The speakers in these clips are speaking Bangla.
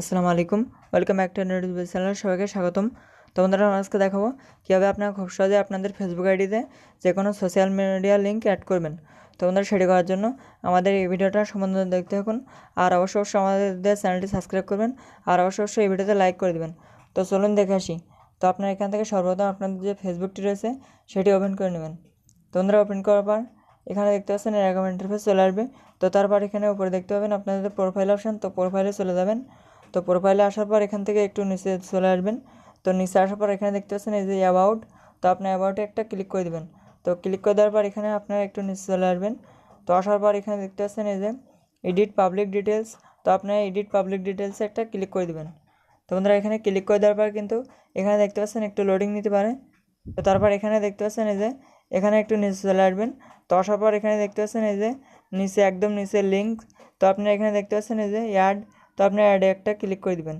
আসসালামু আলাইকুম। Welcome back to news channel. সবাইকে স্বাগতম। তো বন্ধুরা আমি আজকে দেখাবো কীভাবে আপনারা খুব সহজে আপনাদের ফেসবুক আইডিতে যে কোনো সোশ্যাল মিডিয়া লিঙ্ক অ্যাড করবেন। তো বন্ধুরা সেটি করার জন্য আমাদের এই ভিডিওটা সম্বন্ধে দেখতে থাকুন। আর অবশ্য অবশ্যই আমাদের চ্যানেলটি সাবস্ক্রাইব করবেন। আর অবশ্যই অবশ্যই এই ভিডিওতে লাইক করে দেবেন। তো চলুন দেখে আসি। তো আপনারা এখান থেকে সর্বপ্রথম আপনাদের যে ফেসবুকটি রয়েছে, সেটি ওপেন করে নেবেন। তো বন্ধুরা ওপেন করার পর এখানে দেখতে পাচ্ছেন এরকম ইন্টারফেস চলে আসবে। তো তারপর এখানে উপরে দেখতে পাবেন আপনাদের প্রোফাইল অপশান তো প্রোফাইলে চলে যাবেন। তো প্রোফাইলে আসার পর এখান থেকে একটু নিচে চলে আসবেন। তো নিচে আসার পর এখানে দেখতে পাচ্ছেন এই যে অ্যাবাউট তো আপনি অ্যাবাউটে একটা ক্লিক করে দেবেন। তো ক্লিক করে দেওয়ার পর এখানে আপনারা একটু নিচে চলে আসবেন। তো আসার পর এখানে দেখতে পাচ্ছেন এই যে এডিট পাবলিক ডিটেলস তো আপনারা এডিট পাবলিক ডিটেলসে একটা ক্লিক করে দেবেন। তো বন্ধুরা, এখানে ক্লিক করে দেওয়ার পর কিন্তু এখানে দেখতে পাচ্ছেন একটু লোডিং নিতে পারে। তো তারপর এখানে দেখতে পাচ্ছেন এই যে এখানে একটু নিচে চলে আসবেন। তো আসার পর এখানে দেখতে পাচ্ছেন এই যে নিচে একদম নিচে লিঙ্ক তো আপনারা এখানে দেখতে পাচ্ছেন এই যে অ্যাড তো আপনি অ্যাডে একটা ক্লিক করে দিবেন।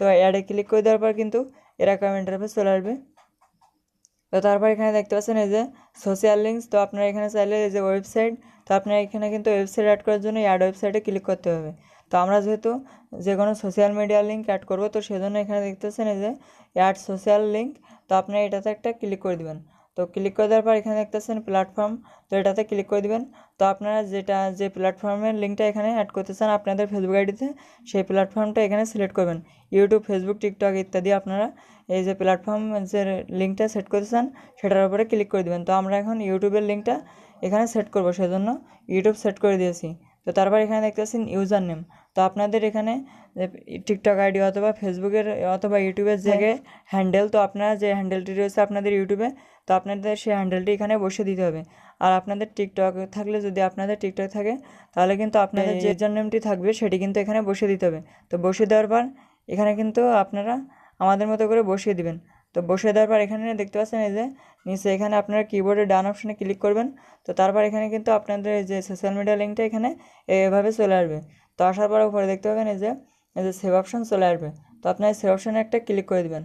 তো অ্যাডে ক্লিক করে দেওয়ার পর কিন্তু এরকম ইন্টারফেস চলে আসবে। তো তারপর এখানে দেখতে পাচ্ছেন এই যে সোশ্যাল লিঙ্কস তো আপনারা এখানে চাইলে এই যে ওয়েবসাইট তো আপনারা এখানে কিন্তু ওয়েবসাইট অ্যাড করার জন্য অ্যাড ওয়েবসাইটে ক্লিক করতে হবে। তো আমরা যেহেতু যে কোনো সোশ্যাল মিডিয়া লিঙ্ক অ্যাড করব, তো সেজন্য এখানে দেখতে পাচ্ছেন এই যে অ্যাড সোশ্যাল লিঙ্ক তো আপনারা এটাতে একটা ক্লিক করে দিবেন। তো ক্লিক করে দেওয়ার পর এখানে দেখতেছেন প্ল্যাটফর্ম তো এটাতে ক্লিক করে দিবেন। তো আপনারা যেটা, যে প্ল্যাটফর্মের লিঙ্কটা এখানে অ্যাড করতে চান আপনাদের ফেসবুক আইডিতে সেই প্ল্যাটফর্মটা এখানে সিলেক্ট করবেন। ইউটিউব ফেসবুক টিকটক ইত্যাদি আপনারা এই যে প্ল্যাটফর্ম যে লিঙ্কটা সেট করতে চান সেটার উপরে ক্লিক করে দেবেন। তো আমরা এখন ইউটিউবের লিঙ্কটা এখানে সেট করব, সেজন্য ইউটিউব সেট করে দিয়েছি। তো তারপর এখানে দেখতে পাচ্ছেন ইউজার নেম তো আপনাদের এখানে টিকটক আইডি অথবা ফেসবুকের অথবা ইউটিউবের জায়গায় হ্যান্ডেল তো আপনারা যে হ্যান্ডেলটি রয়েছে আপনাদের ইউটিউবে তো আপনাদের সেই হ্যান্ডেলটি এখানে বসে দিতে হবে। আর আপনাদের টিকটক থাকলে যদি আপনাদের টিকটক থাকে তাহলে কিন্তু আপনাদের যে ইউজার নেমটি থাকবে সেটি কিন্তু এখানে বসে দিতে হবে। তো বসে দেওয়ার পর এখানে কিন্তু আপনারা আমাদের মতো করে বসিয়ে দিবেন। তো বসে দেওয়ার পর এখানে দেখতে পাচ্ছেন এই যে নিচে এখানে আপনারা কিবোর্ডে ডান অপশানে ক্লিক করবেন। তো তারপর এখানে কিন্তু আপনাদের যে সোশ্যাল মিডিয়া লিঙ্কটা এখানে এভাবে চলে আসবে। তো আসার পর উপরে দেখতে পাবেন এই যে এই যে সেভ অপশান চলে আসবে। তো আপনার সেভ অপশানে একটা ক্লিক করে দেবেন।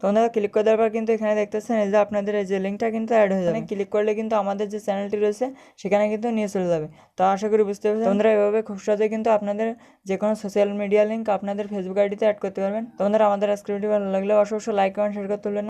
তো আপনারা ক্লিক করে দেওয়ার পর কিন্তু এখানে দেখতেছেন এই যে আপনাদের এই যে লিঙ্কটা কিন্তু অ্যাড হয়ে যাবে। ক্লিক করলে কিন্তু আমাদের যে চ্যানেলটি রয়েছে সেখানে কিন্তু নিয়ে চলে যাবে। তো আশা করি বুঝতে পারছেন। তোমরা এভাবে খুব সহজে কিন্তু আপনাদের যে কোনো সোশ্যাল মিডিয়া লিঙ্ক আপনাদের ফেসবুক আইডিতে অ্যাড করতে পারবেন। তোমাদের আমাদের আজকের ভিডিও ভালো লাগলে অবশ্যই লাইক কমেন্ট শেয়ার করতে ভুলবেন না।